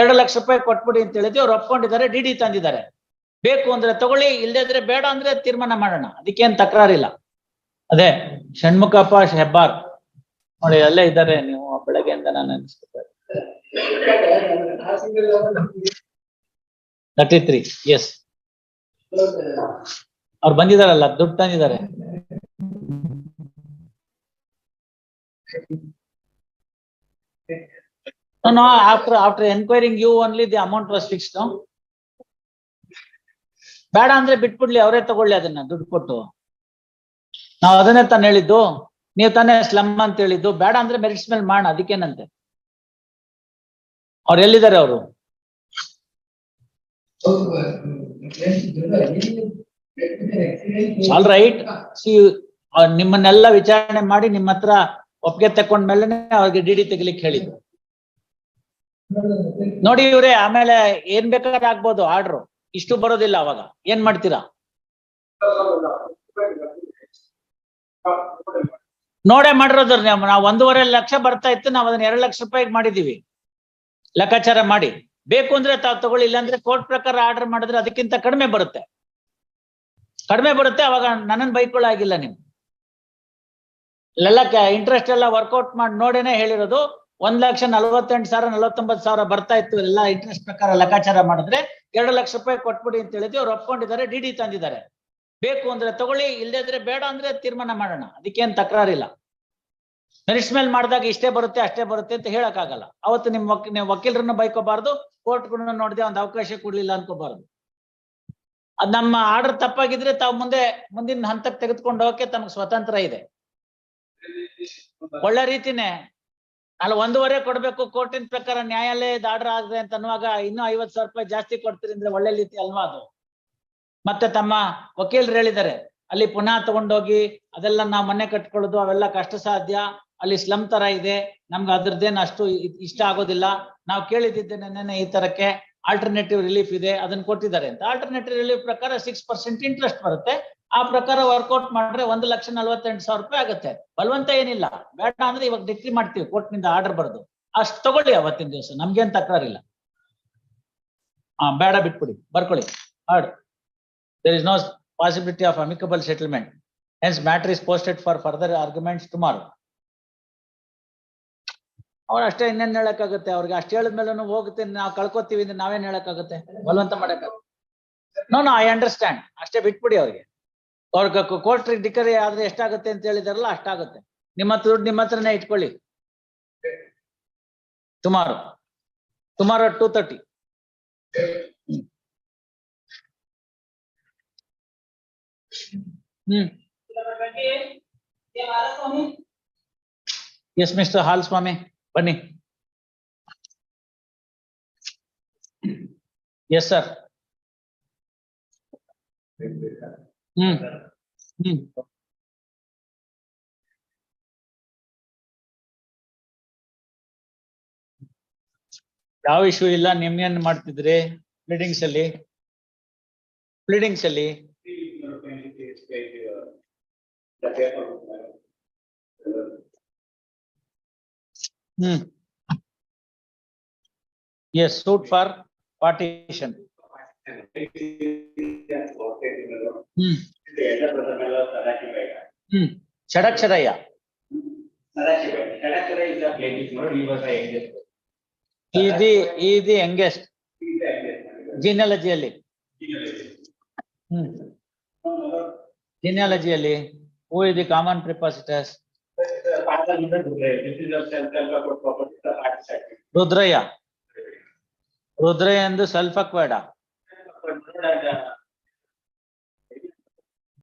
ಎರಡು ಲಕ್ಷ ರೂಪಾಯಿ ಕೊಟ್ಬಿಡಿ ಅಂತ ಹೇಳಿದ್ವಿ, ಅವ್ರು ಒಪ್ಕೊಂಡಿದ್ದಾರೆ, ಡಿ ತಂದಿದ್ದಾರೆ. ಬೇಕು ಅಂದ್ರೆ ತಗೊಳ್ಳಿ ಇಲ್ಲದಿದ್ರೆ ಬೇಡ ಅಂದ್ರೆ ತೀರ್ಮಾನ ಮಾಡೋಣ. ಅದಕ್ಕೇನ್ ತಕರಾರಿಲ್ಲ. ಅದೇ, ಷಣ್ಮುಖಪ್ಪ ಹೆಬ್ಬಾರ್. ನೋಡಿ, ಅಲ್ಲೇ ಇದ್ದಾರೆ ನೀವು ಬೆಳಗ್ಗೆಯಿಂದ ನಾನು ಅನ್ಸ್ಕೊತಾರೆ ತರ್ಟಿ ತ್ರೀ ಎಸ್ ಅವ್ರು ಬಂದಿದಾರಲ್ಲ ದುಡ್ಡು ತಂದಿದ್ದಾರೆ. No, no, after, after enquiring you only the amount was fixed, no? ಬೇಡ ಅಂದ್ರೆ ಬಿಟ್ಬಿಡ್ಲಿ ಅವರೇ ತಗೊಳ್ಳಿ ಅದನ್ನ ದುಡ್ಡು ಕೊಟ್ಟು. ನಾವ್ ಅದನ್ನೇ ತಾನು ಹೇಳಿದ್ದು. ನೀವು ತಾನೇ ಸ್ಲಮ್ ಅಂತ ಹೇಳಿದ್ದು. ಬೇಡ ಅಂದ್ರೆ ಮೆರಿಟ್ಸ್ ಮೇಲೆ ಮಾಡ ಅದಕ್ಕೇನಂತೆ? ಅವ್ರು ಎಲ್ಲಿದ್ದಾರೆ ಅವರು? ಆಲ್ ರೈಟ್ ಸಿ ನಿಮ್ಮನ್ನೆಲ್ಲ ವಿಚಾರಣೆ ಮಾಡಿ ನಿಮ್ಮ ಹತ್ರ ಒಪ್ಪಿಗೆ ತಕೊಂಡ್ಮೇಲೆ ಅವ್ರಿಗೆ ಡಿ ಡಿ ತೆಗಿಲಿಕ್ಕೆ ಹೇಳಿದ್ದು. ನೋಡಿ ಇವ್ರೆ, ಆಮೇಲೆ ಏನ್ ಬೇಕಾದ್ರೆ ಆಗ್ಬೋದು, ಆರ್ಡ್ರು. ಇಷ್ಟು ಬರೋದಿಲ್ಲ ಅವಾಗ. ಏನ್ ಮಾಡ್ತೀರಾ? ನೋಡೇ ಮಾಡಿರೋದ್ರ ನಾವು. ಒಂದೂವರೆ ಲಕ್ಷ ಬರ್ತಾ ಇತ್ತು, ನಾವು ಅದನ್ನ ಎರಡು ಲಕ್ಷ ರೂಪಾಯಿಗೆ ಮಾಡಿದೀವಿ. ಲೆಕ್ಕಾಚಾರ ಮಾಡಿ. ಬೇಕು ಅಂದ್ರೆ ತಾವು ತಗೊಳ್ಳಿ, ಇಲ್ಲಾಂದ್ರೆ ಕೋರ್ಟ್ ಪ್ರಕಾರ ಆರ್ಡರ್ ಮಾಡಿದ್ರೆ ಅದಕ್ಕಿಂತ ಕಡಿಮೆ ಬರುತ್ತೆ. ಕಡಿಮೆ ಬರುತ್ತೆ, ಅವಾಗ ನನ್ನನ್ನು ಬೈಕೊಳ್ಳಾಗಿಲ್ಲ ನೀವು. ಇಲ್ಲೆಲ್ಲ ಇಂಟ್ರೆಸ್ಟ್ ಎಲ್ಲ ವರ್ಕೌಟ್ ಮಾಡಿ ನೋಡೇನೆ ಹೇಳಿರೋದು. ಒಂದ್ ಲಕ್ಷ ನಲವತ್ತೆಂಟು ಸಾವಿರ, ನಲವತ್ತೊಂಬತ್ತು ಸಾವಿರ ಬರ್ತಾ ಇತ್ತು. ಎಲ್ಲ ಇಂಟ್ರೆಸ್ಟ್ ಪ್ರಕಾರ ಲೆಕ್ಕಾಚಾರ ಮಾಡಿದ್ರೆ ಎರಡು ಲಕ್ಷ ರೂಪಾಯಿ ಕೊಟ್ಬಿಡಿ ಅಂತ ಹೇಳಿದ್ವಿ. ಅವ್ರು ಒಪ್ಕೊಂಡಿದ್ದಾರೆ ಡಿ ಡಿ ತಂದಿದ್ದಾರೆ. ಬೇಕು ಅಂದ್ರೆ ತಗೊಳ್ಳಿ ಇಲ್ಲದೇ ಇದ್ರೆ ಬೇಡ ಅಂದ್ರೆ ತೀರ್ಮಾನ ಮಾಡೋಣ. ಅದಕ್ಕೇನ್ ತಕರಾರಿಲ್ಲ. ಮೆರಿಟ್ಸ್ ಮೇಲೆ ಮಾಡಿದಾಗ ಇಷ್ಟೇ ಬರುತ್ತೆ, ಅಷ್ಟೇ ಬರುತ್ತೆ ಅಂತ ಹೇಳಕ್ಕಾಗಲ್ಲ. ಅವತ್ತು ನಿಮ್ ನೀವು ವಕೀಲರನ್ನ ಬೈಕೋಬಾರ್ದು ಕೋರ್ಟ್ಗಳನ್ನ ನೋಡದೆ ಒಂದು ಅವಕಾಶ ಕೊಡ್ಲಿಲ್ಲ ಅನ್ಕೋಬಾರ್ದು. ಅದ್ ನಮ್ಮ ಆರ್ಡರ್ ತಪ್ಪಾಗಿದ್ರೆ ತಾವು ಮುಂದೆ, ಮುಂದಿನ ಹಂತಕ್ಕೆ ತೆಗೆದುಕೊಂಡು ಹೋಗಕ್ಕೆ ತಮಗೆ ಸ್ವತಂತ್ರ ಇದೆ. ಒಳ್ಳೆ ರೀತಿನೇ ಅಲ್ಲ, ಒಂದೂವರೆ ಕೊಡ್ಬೇಕು, ಕೋರ್ಟಿನ ಪ್ರಕಾರ ನ್ಯಾಯಾಲಯದ ಆರ್ಡರ್ ಆಗಿದೆ ಅಂತ ಅನ್ನುವಾಗ ಇನ್ನು ಐವತ್ ಸಾವಿರ ರೂಪಾಯಿ ಜಾಸ್ತಿ ಕೊಡ್ತೀರಿ ಅಂದ್ರೆ ಒಳ್ಳೆ ರೀತಿ ಅಲ್ವಾ ಅದು? ಮತ್ತೆ ತಮ್ಮ ವಕೀಲರು ಹೇಳಿದ್ದಾರೆ, ಅಲ್ಲಿ ಪುನಃ ತಗೊಂಡೋಗಿ ಅದೆಲ್ಲ ನಾವು ಮನೆ ಕಟ್ಕೊಳ್ಳೋದು, ಅವೆಲ್ಲ ಕಷ್ಟ ಸಾಧ್ಯ ಅಲ್ಲಿ ಸ್ಲಮ್ ತರ ಇದೆ, ನಮ್ಗೆ ಅದ್ರದ್ದೇನು ಅಷ್ಟು ಇಷ್ಟ ಆಗೋದಿಲ್ಲ. ನಾವು ಕೇಳಿದ್ದೆ ನೆನ್ನೆ ಈ ತರಕ್ಕೆ ಆಲ್ಟರ್ನೇಟಿವ್ ರಿಲೀಫ್ ಇದೆ, ಅದನ್ನ ಕೊಟ್ಟಿದ್ದಾರೆ ಅಂತ. ಆಲ್ಟರ್ನೇಟಿವ್ ರಿಲೀಫ್ ಪ್ರಕಾರ ಸಿಕ್ಸ್ ಪರ್ಸೆಂಟ್ ಇಂಟ್ರೆಸ್ಟ್ ಬರುತ್ತೆ. ಆ ಪ್ರಕಾರ ವರ್ಕೌಟ್ ಮಾಡಿದ್ರೆ ಒಂದು ಲಕ್ಷ ನಲ್ವತ್ತೆಂಟು ಸಾವಿರ ರೂಪಾಯಿ ಆಗುತ್ತೆ. ಬಲವಂತ ಏನಿಲ್ಲ. ಬೇಡ ಅಂದ್ರೆ ಇವಾಗ ಡಿಕ್ರಿ ಮಾಡ್ತೀವಿ ಕೋರ್ಟ್ನಿಂದ ಆರ್ಡರ್ ಬರೋದು. ಅಷ್ಟು ತಗೊಳ್ಳಿ ಅವತ್ತಿನ ದಿವಸ. ನಮ್ಗೇನ್ ತಕರಾರಿಲ್ಲ. ಹಾ ಬೇಡ ಬಿಟ್ಬಿಡಿ. ಬರ್ಕೊಳ್ಳಿ. Order there is no possibility of amicable settlement hence matter is posted for further arguments tomorrow. ಅವ್ರು ಅಷ್ಟೇ ಇನ್ನೇನ್ ಹೇಳಕ್ಕಾಗುತ್ತೆ? ಅವ್ರಿಗೆ ಅಷ್ಟು ಹೇಳಿದ್ಮೇಲೆ ಹೋಗುತ್ತೆ ನಾವು ಕಳ್ಕೊತೀವಿ ಅಂದ್ರೆ ನಾವೇನ್ ಹೇಳಕ್ಕಾಗುತ್ತೆ? ಬಲವಂತ ಮಾಡಕ್ಕಾಗುತ್ತೆ ನೋ ನೋ ಐ ಅಂಡರ್ಸ್ಟ್ಯಾಂಡ್ ಅಷ್ಟೇ ಬಿಟ್ಬಿಡಿ ಅವ್ರಿಗೆ. ಅವ್ರಿಗೆ ಕೋರ್ಟ್ ಡಿಕರಿ ಆದ್ರೆ ಎಷ್ಟಾಗುತ್ತೆ ಅಂತ ಹೇಳಿದಾರಲ್ಲ ಅಷ್ಟಾಗುತ್ತೆ. ನಿಮ್ಮ ಹತ್ರ ದುಡ್ಡು ನಿಮ್ಮ ಹತ್ರನೇ ಇಟ್ಕೊಳ್ಳಿ. Tomorrow tomorrow two thirty hmm. Yes mister ಹಾಲ್ ಸ್ವಾಮಿ ಬನ್ನಿ. Yes sir hmm. ಹ್ಮ್. ಯಾವ ಇಶ್ಯೂ ಇಲ್ಲ ನಿಮ್ಗೇನ್ ಮಾಡ್ತಿದ್ರಿ ಪ್ಲೀಡಿಂಗ್ಸ್ ಅಲ್ಲಿ? ಪ್ಲೀಡಿಂಗ್ಸ್ ಅಲ್ಲಿ. ಹ್ಮ್ yes suit for partition hmm hmm Shadaksharayya ಈದಿ ಈದಿ ಯಂಗೆಸ್ಟ್ ಜಿನಿಯಾಲಜಿಯಲ್ಲಿ ಹ್ಮ್ ಜಿನಿಯಾಲಜಿಯಲ್ಲಿ ಹೂ ಇದಿ ಕಾಮನ್ ಪ್ರಿಪಾಸಿಟಸ್ ರುದ್ರಯ್ಯ ರುದ್ರಯ್ಯ ಎಂದು ಸ್ವಲ್ಪ ಬೇಡ